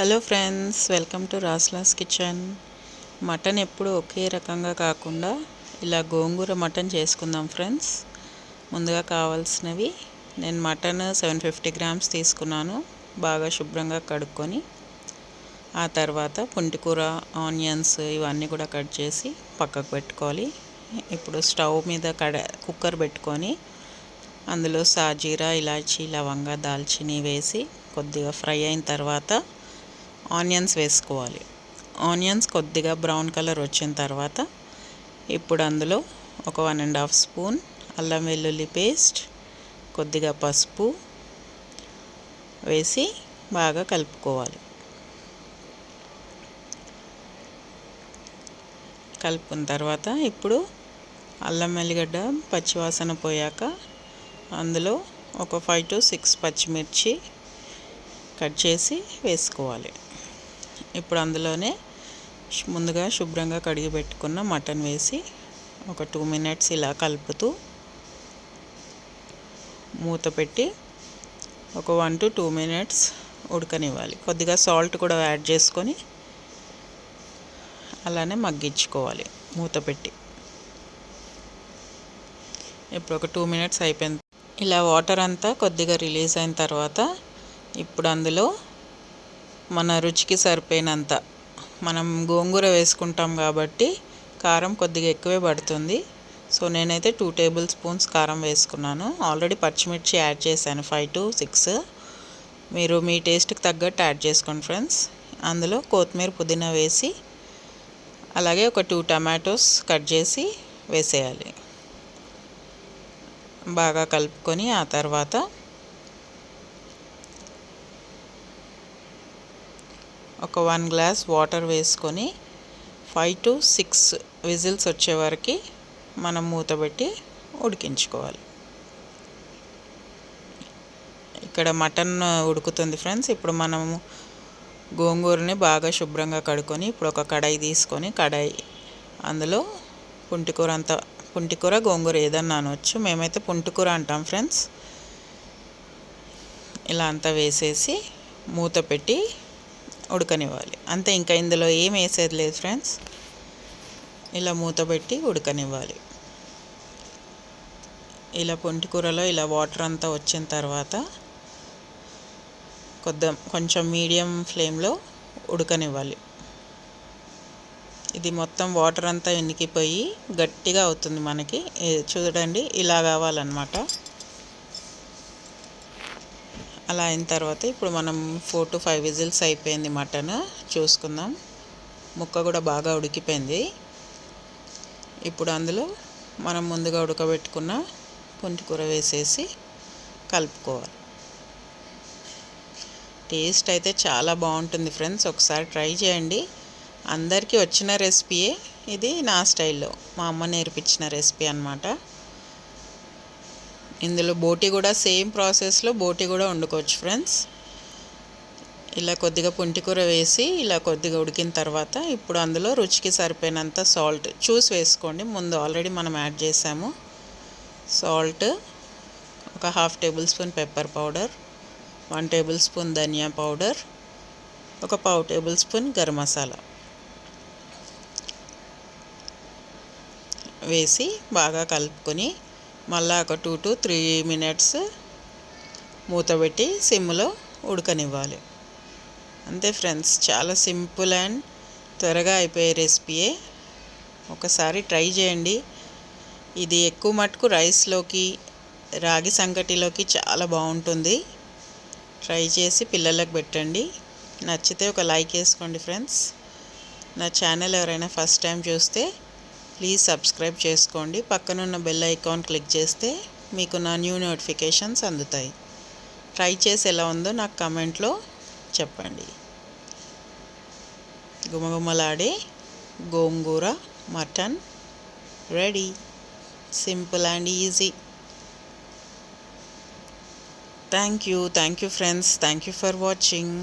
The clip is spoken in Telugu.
హలో ఫ్రెండ్స్ వెల్కమ్ టు రాస్లాస్ కిచెన్ మటన్ ఎప్పుడు ఒకే రకంగా కాకుండా ఇలా గోంగూర మటన్ చేసుకుందాం ఫ్రెండ్స్ ముందుగా కావాల్సినవి నేను మటన్ సెవెన్ ఫిఫ్టీ గ్రామ్స్ తీసుకున్నాను. బాగా శుభ్రంగా కడుక్కొని ఆ తర్వాత పుంటికూర ఆనియన్స్ ఇవన్నీ కూడా కట్ చేసి పక్కకు పెట్టుకోవాలి. ఇప్పుడు స్టవ్ మీద కడ కుక్కర్ పెట్టుకొని అందులో సాజీరా ఇలాచీ లవంగా దాల్చిని వేసి కొద్దిగా ఫ్రై అయిన తర్వాత ఆనియన్స్ వేసుకోవాలి. ఆనియన్స్ కొద్దిగా బ్రౌన్ కలర్ వచ్చిన తర్వాత ఇప్పుడు అందులో ఒక వన్ అండ్ హాఫ్ స్పూన్ అల్లం వెల్లుల్లి పేస్ట్ కొద్దిగా పసుపు వేసి బాగా కలుపుకోవాలి. కలుపుకున్న తర్వాత ఇప్పుడు అల్లం వెల్లిగడ్డ పచ్చివాసన పోయాక అందులో ఒక ఫైవ్ టు సిక్స్ పచ్చిమిర్చి కట్ చేసి వేసుకోవాలి. ఇప్పుడు అందులోనే ముందుగా శుభ్రంగా కడిగి పెట్టుకున్న మటన్ వేసి ఒక టూ మినిట్స్ ఇలా కలుపుతూ మూత పెట్టి ఒక వన్ టు టూ మినిట్స్ ఉడకనివ్వాలి. కొద్దిగా సాల్ట్ కూడా యాడ్ చేసుకొని అలానే మగ్గించుకోవాలి మూత పెట్టి. ఇప్పుడు ఒక టూ మినిట్స్ అయిపోయింది. ఇలా వాటర్ అంతా కొద్దిగా రిలీజ్ అయిన తర్వాత ఇప్పుడు అందులో మన రుచికి సరిపోయినంత. మనం గోంగూర వేసుకుంటాం కాబట్టి కారం కొద్దిగా ఎక్కువే పడుతుంది. సో నేనైతే టూ టేబుల్ స్పూన్స్ కారం వేసుకున్నాను. ఆల్రెడీ పచ్చిమిర్చి యాడ్ చేశాను ఫైవ్ టు సిక్స్ మీరు మీ టేస్ట్కి తగ్గట్టు యాడ్ చేసుకోండి ఫ్రెండ్స్ అందులో కొత్తిమీర పుదీనా వేసి అలాగే ఒక టూ టమాటోస్ కట్ చేసి వేసేయాలి. బాగా కలుపుకొని ఆ తర్వాత ఒక వన్ గ్లాస్ వాటర్ వేసుకొని ఫైవ్ టు సిక్స్ విజిల్స్ వచ్చే వరకు మనం మూతబెట్టి ఉడికించుకోవాలి. ఇక్కడ మటన్ ఉడుకుతుంది ఫ్రెండ్స్. ఇప్పుడు మనము గోంగూరని బాగా శుభ్రంగా కడుక్కొని ఇప్పుడు ఒక కడాయి తీసుకొని కడాయి అందులో పుంటికూర అంతా పుంటికూర గోంగూర ఏదన్నా అనవచ్చు మేమైతే పుంటికూర అంటాం ఫ్రెండ్స్. ఇలా అంతా వేసేసి మూత పెట్టి ఉడకనివ్వాలి. అంతే ఇంకా ఇందులో ఏం వేసేది లేదు ఫ్రెండ్స్. ఇలా మూత పెట్టి ఉడకనివ్వాలి. ఇలా పొంటి కూరలో ఇలా వాటర్ అంతా వచ్చిన తర్వాత కొద్ది కొంచెం మీడియం ఫ్లేమ్లో ఉడకనివ్వాలి. ఇది మొత్తం వాటర్ అంతా ఎన్నికిపోయి గట్టిగా అవుతుంది మనకి. చూడండి ఇలా కావాలన్నమాట. అలా అయిన తర్వాత ఇప్పుడు మనం ఫోర్ టు ఫైవ్ విజిల్స్ అయిపోయింది మటన్. చూసుకుందాం. ముక్క కూడా బాగా ఉడికిపోయింది. ఇప్పుడు అందులో మనం ముందుగా ఉడకబెట్టుకున్న పుంటికూర వేసేసి కలుపుకోవాలి. టేస్ట్ అయితే చాలా బాగుంటుంది ఫ్రెండ్స్. ఒకసారి ట్రై చేయండి. అందరికీ వచ్చిన రెసిపీయే. ఇది నా స్టైల్లో. మా అమ్మ నేర్పించిన రెసిపీ అనమాట ఇందులో బోటి కూడా సేమ్ ప్రాసెస్లో బోటి కూడా వండుకోవచ్చు ఫ్రెండ్స్. ఇలా కొద్దిగా పుంటికూర వేసి ఇలా కొద్దిగా ఉడికిన తర్వాత ఇప్పుడు అందులో రుచికి సరిపోయినంత సాల్ట్ చూసి వేసుకోండి. ముందు ఆల్రెడీ మనం యాడ్ చేసాము. సాల్ట్ ఒక half table spoon pepper powder one table spoon ధనియా పౌడర్ ఒక పావు టేబుల్ స్పూన్ గరం మసాలా వేసి బాగా కలుపుకొని మళ్ళీ ఒక టూ టు త్రీ మినిట్స్ మూత పెట్టి సిమ్లో ఉడకనివ్వాలి. అంతే ఫ్రెండ్స్ చాలా సింపుల్ అండ్ త్వరగా అయిపోయే రెసిపీయే ఒకసారి ట్రై చేయండి. ఇది ఎక్కువ మటుకు రైస్లోకి రాగి సంగటిలోకి చాలా బాగుంటుంది. ట్రై చేసి పిల్లలకు పెట్టండి. నచ్చితే ఒక లైక్ వేసుకోండి ఫ్రెండ్స్. నా ఛానల్ ఎవరైనా ఫస్ట్ టైం చూస్తే ప్లీజ్ సబ్స్క్రైబ్ చేసుకోండి. పక్కనున్న బెల్ ఐకాన్ క్లిక్ చేస్తే మీకు నా న్యూ నోటిఫికేషన్స్ అందుతాయి. ట్రై చేసి ఎలా ఉందో నాకు కమెంట్లో చెప్పండి. గుమగుమలాడే గోంగూర mutton ready. Simple and easy. Thank you thank you friends. Thank you for watching.